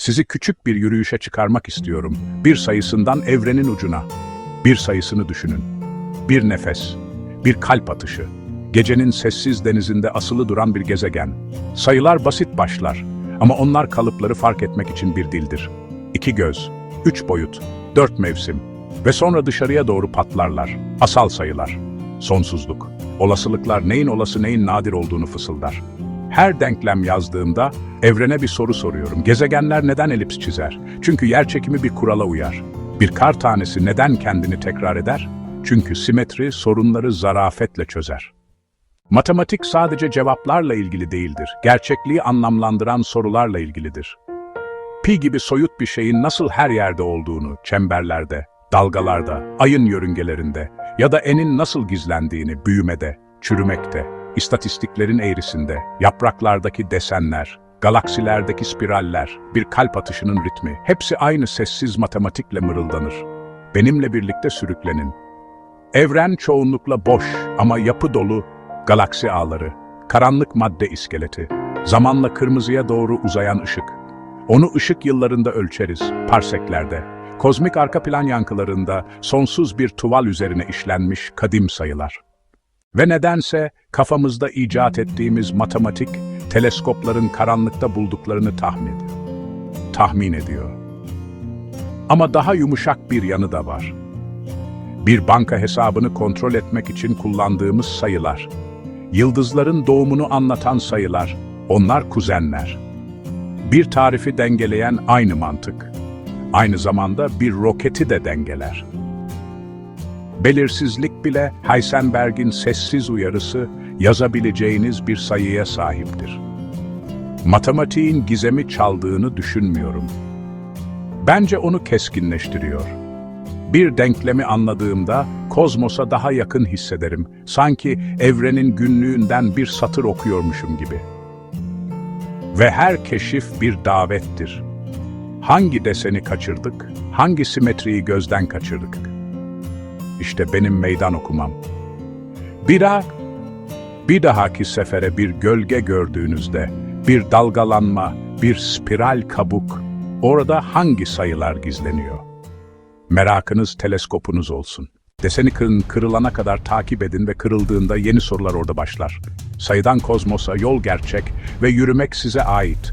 Sizi küçük bir yürüyüşe çıkarmak istiyorum. Bir sayısından evrenin ucuna. Bir sayısını düşünün. Bir nefes, bir kalp atışı. Gecenin sessiz denizinde asılı duran bir gezegen. Sayılar basit başlar ama onlar kalıpları fark etmek için bir dildir. İki göz, üç boyut, dört mevsim ve sonra dışarıya doğru patlarlar. Asal sayılar. Sonsuzluk. Olasılıklar neyin olası neyin nadir olduğunu fısıldar. Her denklem yazdığımda evrene bir soru soruyorum. Gezegenler neden elips çizer? Çünkü yer çekimi bir kurala uyar. Bir kar tanesi neden kendini tekrar eder? Çünkü simetri sorunları zarafetle çözer. Matematik sadece cevaplarla ilgili değildir. Gerçekliği anlamlandıran sorularla ilgilidir. Pi gibi soyut bir şeyin nasıl her yerde olduğunu, çemberlerde, dalgalarda, ayın yörüngelerinde ya da enin nasıl gizlendiğini büyümede, çürümekte, istatistiklerin eğrisinde, yapraklardaki desenler, galaksilerdeki spiraller, bir kalp atışının ritmi, hepsi aynı sessiz matematikle mırıldanır. Benimle birlikte sürüklenin. Evren çoğunlukla boş ama yapı dolu galaksi ağları, karanlık madde iskeleti, zamanla kırmızıya doğru uzayan ışık. Onu ışık yıllarında ölçeriz, parseklerde. Kozmik arka plan yankılarında sonsuz bir tuval üzerine işlenmiş kadim sayılar. Ve nedense kafamızda icat ettiğimiz matematik, teleskopların karanlıkta bulduklarını tahmin, tahmin ediyor. Ama daha yumuşak bir yanı da var. Bir banka hesabını kontrol etmek için kullandığımız sayılar. Yıldızların doğumunu anlatan sayılar, onlar kuzenler. Bir tarifi dengeleyen aynı mantık. Aynı zamanda bir roketi de dengeler. Belirsizlik bile Heisenberg'in sessiz uyarısı yazabileceğiniz bir sayıya sahiptir. Matematiğin gizemi çaldığını düşünmüyorum. Bence onu keskinleştiriyor. Bir denklemi anladığımda kozmosa daha yakın hissederim. Sanki evrenin günlüğünden bir satır okuyormuşum gibi. Ve her keşif bir davettir. Hangi deseni kaçırdık, hangi simetriyi gözden kaçırdık? İşte benim meydan okumam. Bir daha, bir dahaki sefere bir gölge gördüğünüzde, bir dalgalanma, bir spiral kabuk, orada hangi sayılar gizleniyor? Merakınız teleskopunuz olsun. Deseni kırın, kırılana kadar takip edin ve kırıldığında yeni sorular orada başlar. Sayıdan kozmosa yol gerçek ve yürümek size ait.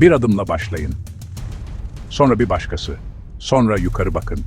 Bir adımla başlayın. Sonra bir başkası. Sonra yukarı bakın.